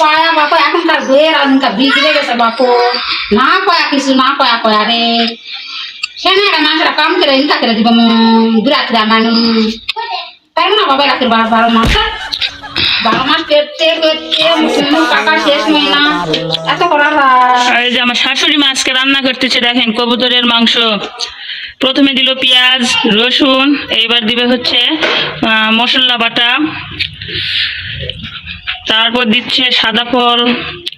পায়া এখনকার দুয়ের এখনকার বিগড়ে গেছে বাপু। না কয়া কিছু, না কয়া কয়া রে। সেনে একটা মানুষরা কাম করে ইনকা করে দিব বিরাট মানুষ তাই না বাবা রাখি বারো বারো মাস? শেষ না। এত এই যে আমার শাশুড়ি মা আজকে রান্না করতেছে, দেখেন, কবুতরের মাংস। প্রথমে দিল পেঁয়াজ, রসুন, এইবার দিবে হচ্ছে মশলা বাটা। তারপর দিচ্ছে সাদা ফল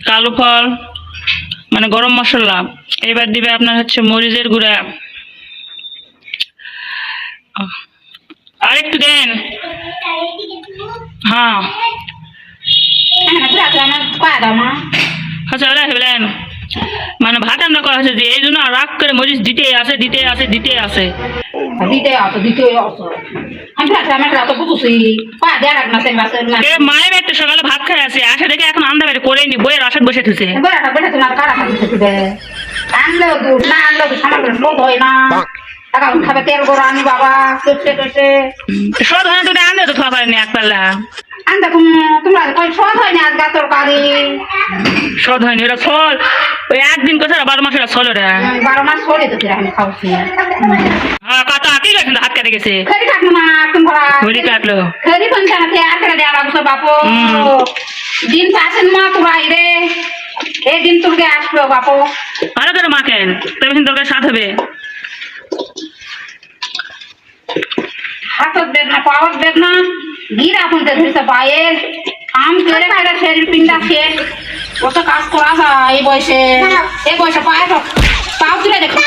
কালো ফল মানে গরম মশলা। এবার দিবে আপনার হচ্ছে মরিচের গুঁড়া। আহ, আর একটু দেন। হ্যাঁ। আচ্ছা মানে ভাত আমরা করা হয়েছে যে এই জন্য রাগ করে মরিচ দিতে আসে দিতে আসে দিতে আসে মায়ের একটা সকালে ভাত এখন আন্দা বেড়ে করে নি বইয়ের আশাত বসে থুছে দুধ না হয় না। খাবে তেল আনি বাবা তো আনলে তো এক পাল্লা তোমরা কই সদ হয় না তরকারি ফল ওই একদিন বারো ফল বারো মাস তো ফিরে আমি খাওয়াছি হ্যাঁ কাটা কি গেছে হাত কেটে গেছে। খেরি কাটবো না একদম ভরা। হলি কাটলো খেরি কোন জানাতে আর কেটে দেওয়া লাগছে বাপু। হুম। দিন আসেন মা তোরা রে। এই দিন তোকে আসলো বাপু। ভালো করে মাখেন তবে কিন্তু তরকারি স্বাদ হবে। হাতত বেদনা পাওয়ার বেদনা গিরা শুনতে ধরেছে বাইয়ের কাম করে করে শরীর পিন্ডা শেষ কত কাজ করা যায় এই বয়সে। এই বয়সে পায়ে তো পাও তুলে দেখো।